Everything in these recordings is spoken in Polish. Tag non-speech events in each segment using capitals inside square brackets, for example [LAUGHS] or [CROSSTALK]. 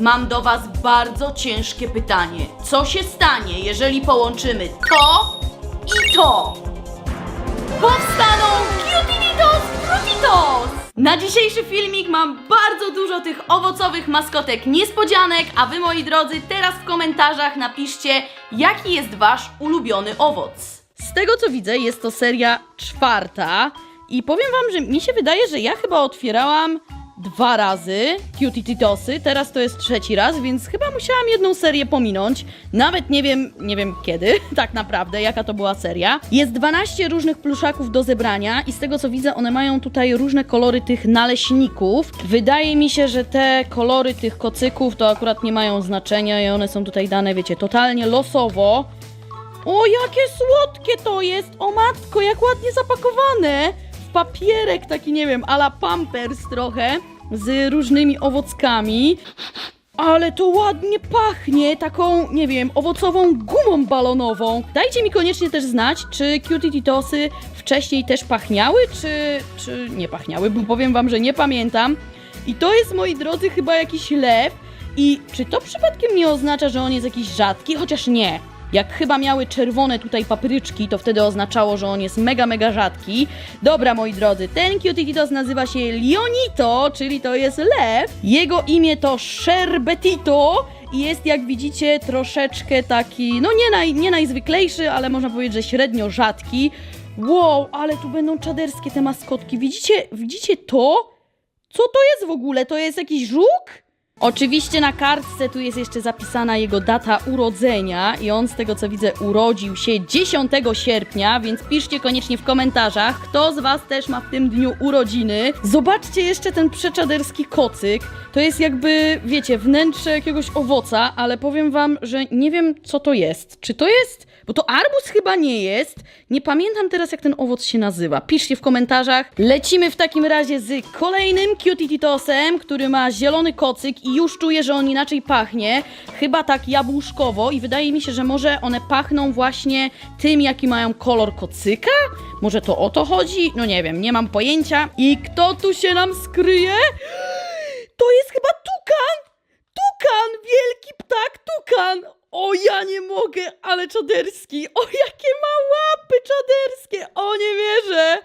mam do Was bardzo ciężkie pytanie. Co się stanie, jeżeli połączymy to i to? Powstaną Cutinitos Frutitos! Na dzisiejszy filmik mam bardzo dużo tych owocowych maskotek niespodzianek, a wy moi drodzy teraz w komentarzach napiszcie jaki jest wasz ulubiony owoc. Z tego co widzę jest to seria czwarta i powiem wam, że mi się wydaje, że ja chyba otwierałam dwa razy Cutie Titosy, teraz to jest trzeci raz, więc chyba musiałam jedną serię pominąć. Nawet nie wiem, nie wiem kiedy, [LAUGHS] tak naprawdę, jaka to była seria. Jest 12 różnych pluszaków do zebrania i z tego co widzę, one mają tutaj różne kolory tych naleśników. Wydaje mi się, że te kolory tych kocyków to akurat nie mają znaczenia i one są tutaj dane, wiecie, totalnie losowo. O, jakie słodkie to jest! O matko, jak ładnie zapakowane! Papierek taki, nie wiem, ala pampers trochę, z różnymi owockami. Ale to ładnie pachnie taką, nie wiem, owocową gumą balonową. Dajcie mi koniecznie też znać, czy Cutie Titosy wcześniej też pachniały, czy, czy nie pachniały, bo powiem wam, że nie pamiętam. I to jest, moi drodzy, chyba jakiś lew. I czy to przypadkiem nie oznacza, że on jest jakiś rzadki? Chociaż nie. Jak chyba miały czerwone tutaj papryczki, to wtedy oznaczało, że on jest mega, mega rzadki. Dobra, moi drodzy, ten Cutitos nazywa się Lionito, czyli to jest lew. Jego imię to Sherbetito i jest, jak widzicie, troszeczkę taki, no nie, naj, nie najzwyklejszy, ale można powiedzieć, że średnio rzadki. Wow, ale tu będą czaderskie te maskotki. Widzicie, widzicie to? Co to jest w ogóle? To jest jakiś żuk? Oczywiście na kartce tu jest jeszcze zapisana jego data urodzenia i on z tego co widzę urodził się 10 sierpnia, więc piszcie koniecznie w komentarzach, kto z was też ma w tym dniu urodziny. Zobaczcie jeszcze ten przeczaderski kocyk. To jest jakby, wiecie, wnętrze jakiegoś owoca, ale powiem wam, że nie wiem co to jest. Czy to jest... Bo to arbuz chyba nie jest. Nie pamiętam teraz, jak ten owoc się nazywa. Piszcie w komentarzach. Lecimy w takim razie z kolejnym Cutie Titosem, który ma zielony kocyk i już czuję, że on inaczej pachnie. Chyba tak jabłuszkowo i wydaje mi się, że może one pachną właśnie tym, jaki mają kolor kocyka? Może to o to chodzi? No nie wiem, nie mam pojęcia. I kto tu się nam skryje? To jest chyba tukan! Tukan! Wielki ptak tukan! O, nie mogę, ale czaderski! O, jakie ma łapy czaderskie! O, nie wierzę!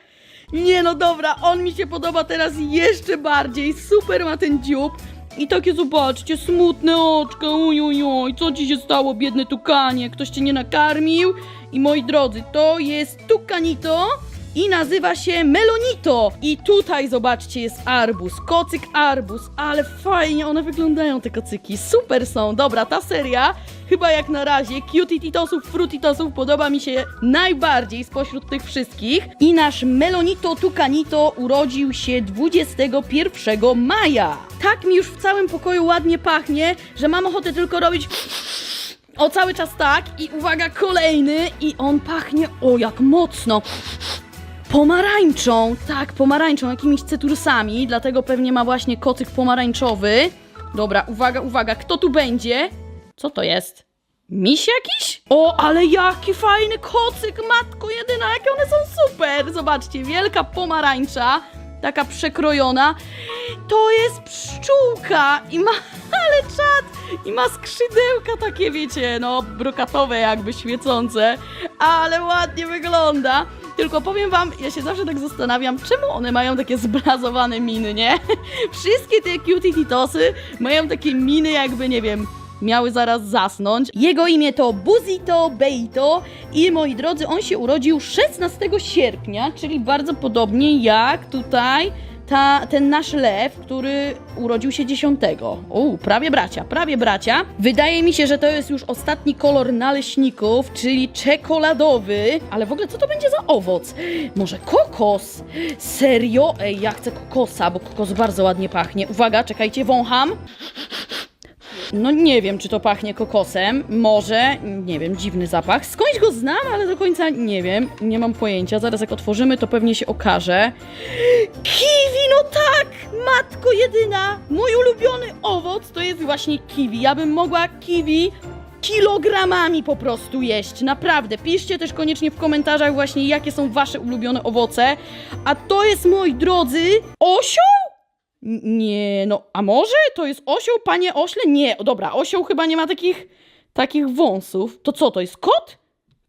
Nie no dobra, on mi się podoba teraz jeszcze bardziej. Super ma ten dziób. I takie zobaczcie, smutne oczka, ojojoj, co ci się stało, biedny tukanie? Ktoś cię nie nakarmił? I moi drodzy, to jest tukanito i nazywa się Melonito. I tutaj zobaczcie, jest arbus, kocyk arbus, ale fajnie one wyglądają te kocyki, super są. Dobra, ta seria chyba jak na razie Cutie Titosów, Frutitosów podoba mi się najbardziej spośród tych wszystkich. I nasz Melonito Tucanito urodził się 21 maja. Tak mi już w całym pokoju ładnie pachnie, że mam ochotę tylko robić o cały czas tak i uwaga, kolejny i on pachnie o jak mocno. Pomarańczą, tak, pomarańczą, jakimiś cytrusami, dlatego pewnie ma właśnie kocyk pomarańczowy. Dobra, uwaga, uwaga, kto tu będzie? Co to jest? Miś jakiś? O, ale jaki fajny kocyk, matko jedyna, jakie one są super! Zobaczcie, wielka pomarańcza, taka przekrojona. To jest pszczółka i ma, [LAUGHS] ale czad, i ma skrzydełka takie, wiecie, no, brokatowe jakby, świecące, ale ładnie wygląda. Tylko powiem wam, ja się zawsze tak zastanawiam, czemu one mają takie zblazowane miny, nie? [LAUGHS] Wszystkie te cutie titosy mają takie miny jakby, nie wiem, miały zaraz zasnąć. Jego imię to Buzito Beito i moi drodzy, on się urodził 16 sierpnia, czyli bardzo podobnie jak tutaj ta, ten nasz lew, który urodził się 10. U, prawie bracia, prawie bracia. Wydaje mi się, że to jest już ostatni kolor naleśników, czyli czekoladowy. Ale w ogóle co to będzie za owoc? Może kokos? Serio? Ej, ja chcę kokosa, bo kokos bardzo ładnie pachnie. Uwaga, czekajcie, wącham. No nie wiem, czy to pachnie kokosem. Może, nie wiem, dziwny zapach. Skądś go znam, ale do końca nie wiem. Nie mam pojęcia. Zaraz jak otworzymy, to pewnie się okaże. Kiwi, no tak! Matko jedyna! Mój ulubiony owoc to jest właśnie kiwi. Ja bym mogła kiwi kilogramami po prostu jeść. Naprawdę. Piszcie też koniecznie w komentarzach właśnie, jakie są wasze ulubione owoce. A to jest, moi drodzy, osioł? Nie, no, a może to jest osioł, panie ośle? Nie, dobra, osioł chyba nie ma takich, takich wąsów. To co, to jest kot?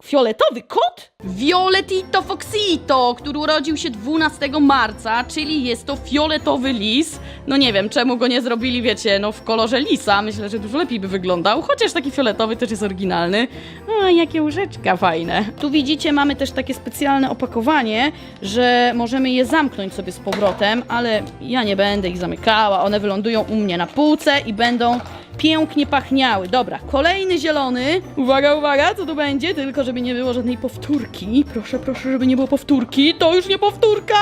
Fioletowy kot? Violetito Foxito, który urodził się 12 marca, czyli jest to fioletowy lis. No nie wiem, czemu go nie zrobili, wiecie, no w kolorze lisa. Myślę, że dużo lepiej by wyglądał, chociaż taki fioletowy też jest oryginalny. A, jakie łóżeczka fajne. Tu widzicie, mamy też takie specjalne opakowanie, że możemy je zamknąć sobie z powrotem, ale ja nie będę ich zamykała. One wylądują u mnie na półce i będą pięknie pachniały. Dobra, kolejny zielony. Uwaga, uwaga, co tu będzie? Tylko żeby nie było żadnej powtórki. Proszę, proszę, żeby nie było powtórki. To już nie powtórka!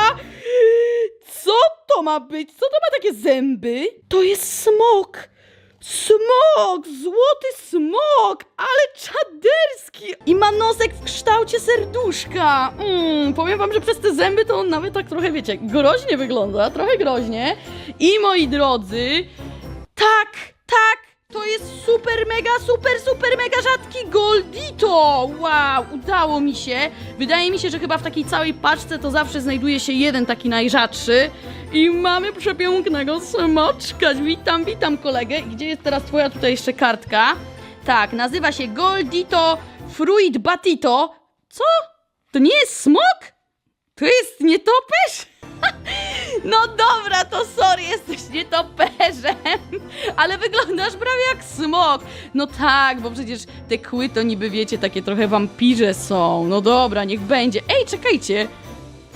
Co to ma być? Co to ma takie zęby? To jest smok! Smok! Złoty smok! Ale czaderski! I ma nosek w kształcie serduszka. Mm, powiem wam, że przez te zęby to on nawet tak trochę, wiecie, groźnie wygląda. Trochę groźnie. I moi drodzy, tak, tak! To jest super, mega, super, super, mega rzadki Goldito! Wow, udało mi się. Wydaje mi się, że chyba w takiej całej paczce to zawsze znajduje się jeden taki najrzadszy. I mamy przepięknego smoczka. Witam, witam kolegę. Gdzie jest teraz twoja tutaj jeszcze kartka? Tak, nazywa się Goldito Fruit Batito. Co? To nie jest smok? To jest nietoperz? [LAUGHS] No dobra, to sorry, jesteś nietoperzem, ale wyglądasz prawie jak smok. No tak, bo przecież te kły to niby wiecie, takie trochę wampirze są. No dobra, niech będzie. Ej, czekajcie,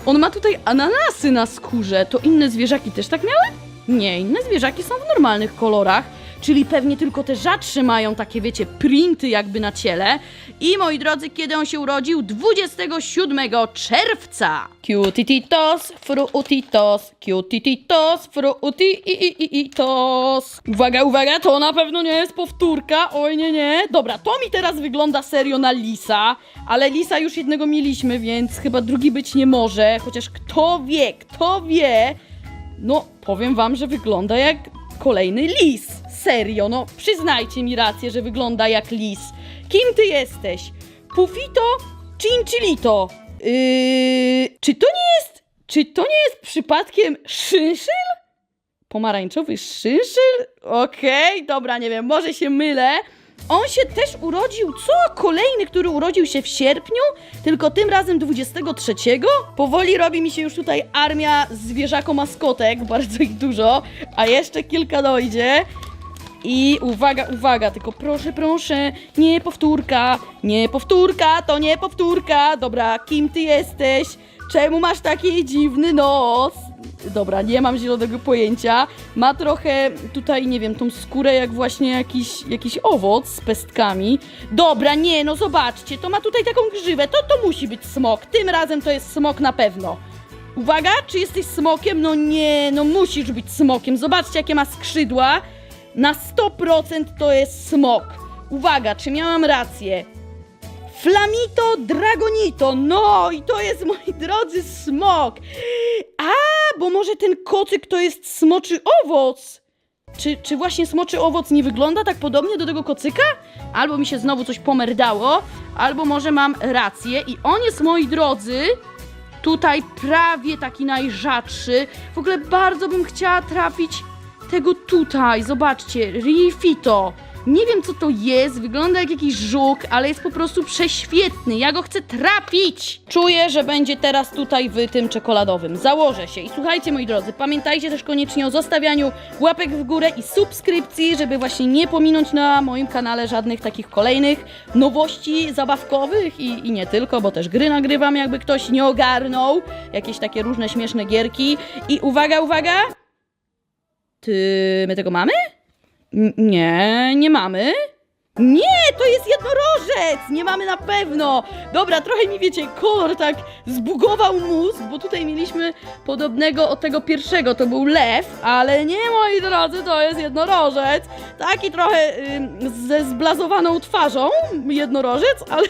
on ma tutaj ananasy na skórze. To inne zwierzaki też tak miały? Nie, inne zwierzaki są w normalnych kolorach. Czyli pewnie tylko te rzadsze mają takie, wiecie, printy jakby na ciele. I moi drodzy, kiedy on się urodził? 27 czerwca. Cutititos, fruititos, cutititos, fruititos. Uwaga, uwaga, to na pewno nie jest powtórka. Oj, nie, nie. Dobra, to mi teraz wygląda serio na lisa. Ale lisa już jednego mieliśmy, więc chyba drugi być nie może. Chociaż kto wie, kto wie. No, powiem wam, że wygląda jak kolejny lis. Serio, no przyznajcie mi rację, że wygląda jak lis. Kim ty jesteś? Pufito? Cinchilito? Yy, czy to nie jest... Czy to nie jest przypadkiem szynszyl? Pomarańczowy szynszyl? Okej, dobra, nie wiem, może się mylę. On się też urodził, co? Kolejny, który urodził się w sierpniu, tylko tym razem 23. Powoli robi mi się już tutaj armia zwierzako-maskotek, bardzo ich dużo, a jeszcze kilka dojdzie. I uwaga, uwaga, tylko proszę, proszę, nie powtórka, nie powtórka, to nie powtórka. Dobra, kim ty jesteś? Czemu masz taki dziwny nos? Dobra, nie mam zielonego pojęcia. Ma trochę tutaj, nie wiem, tą skórę jak właśnie jakiś, jakiś owoc z pestkami. Dobra, nie, no zobaczcie, to ma tutaj taką grzywę, to to musi być smok. Tym razem to jest smok na pewno. Uwaga, czy jesteś smokiem? No nie, no musisz być smokiem. Zobaczcie, jakie ma skrzydła. Na 100% to jest smok. Uwaga, czy miałam rację? Flamito Dragonito, no i to jest, [LAUGHS] moi drodzy, smok. A, bo może ten kocyk to jest smoczy owoc. Czy, czy właśnie smoczy owoc nie wygląda tak podobnie do tego kocyka? Albo mi się znowu coś pomerdało, albo może mam rację i on jest, moi drodzy, tutaj prawie taki najrzadszy. W ogóle bardzo bym chciała trafić tego tutaj. Zobaczcie, Rifito. Nie wiem co to jest, wygląda jak jakiś żuk, ale jest po prostu prześwietny. Ja go chcę trafić. Czuję, że będzie teraz tutaj w tym czekoladowym. Założę się. I słuchajcie moi drodzy, pamiętajcie też koniecznie o zostawianiu łapek w górę i subskrypcji, żeby właśnie nie pominąć na moim kanale żadnych takich kolejnych nowości zabawkowych i, i nie tylko, bo też gry nagrywam, jakby ktoś nie ogarnął. Jakieś takie różne śmieszne gierki. I uwaga, uwaga! Ty, my tego mamy? N- nie, nie mamy. Nie, to jest jednorożec! Nie mamy na pewno! Dobra, trochę mi wiecie, kolor tak zbugował mózg, bo tutaj mieliśmy podobnego od tego pierwszego, to był lew, ale nie, moi drodzy, to jest jednorożec. Taki trochę ze zblazowaną twarzą jednorożec, [LAUGHS] ale,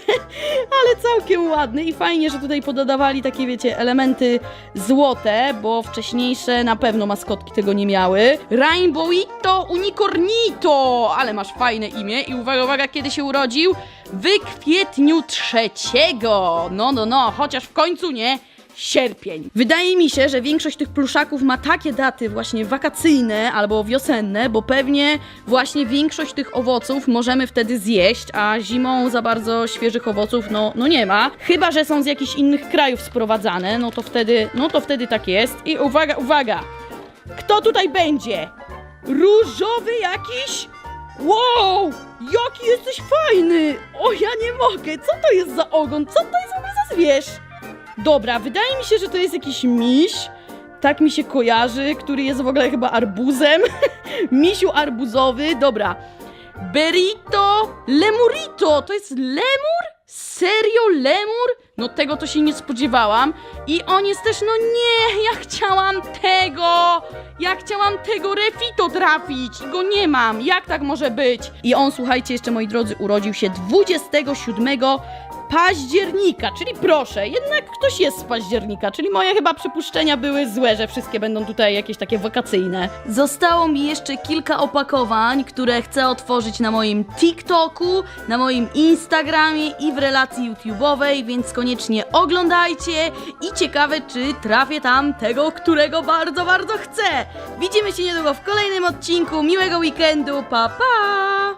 ale całkiem ładny i fajnie, że tutaj pododawali takie, wiecie, elementy złote, bo wcześniejsze na pewno maskotki tego nie miały. Rainbowito Unicornito! Ale masz fajne imię i uwaga, uwaga, kiedy się urodził? W kwietniu trzeciego! No, no, no, chociaż w końcu nie sierpień. Wydaje mi się, że większość tych pluszaków ma takie daty właśnie wakacyjne albo wiosenne, bo pewnie właśnie większość tych owoców możemy wtedy zjeść, a zimą za bardzo świeżych owoców no, no nie ma. Chyba, że są z jakichś innych krajów sprowadzane, no to wtedy, no to wtedy tak jest. I uwaga, uwaga! Kto tutaj będzie? Różowy jakiś? Wow! Jaki jesteś fajny! O, ja nie mogę! Co to jest za ogon? Co to jest w ogóle za zwierz? Dobra, wydaje mi się, że to jest jakiś miś. Tak mi się kojarzy, który jest w ogóle chyba arbuzem. [LAUGHS] Misiu arbuzowy, dobra. Berito Lemurito! To jest lemur? Serio lemur? No tego to się nie spodziewałam. I on jest też, no nie, ja chciałam tego! Ja chciałam tego refito trafić i go nie mam. Jak tak może być? I on, słuchajcie, jeszcze moi drodzy, urodził się 27 października, czyli proszę, jednak ktoś jest z października, czyli moje chyba przypuszczenia były złe, że wszystkie będą tutaj jakieś takie wakacyjne. Zostało mi jeszcze kilka opakowań, które chcę otworzyć na moim TikToku, na moim Instagramie i w relacji YouTube'owej, więc koniecznie oglądajcie i ciekawe, czy trafię tam tego, którego bardzo, bardzo chcę. Widzimy się niedługo w kolejnym odcinku. Miłego weekendu, pa pa!